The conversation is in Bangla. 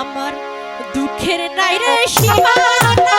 আমার দুঃখের নাই রে সীমানা।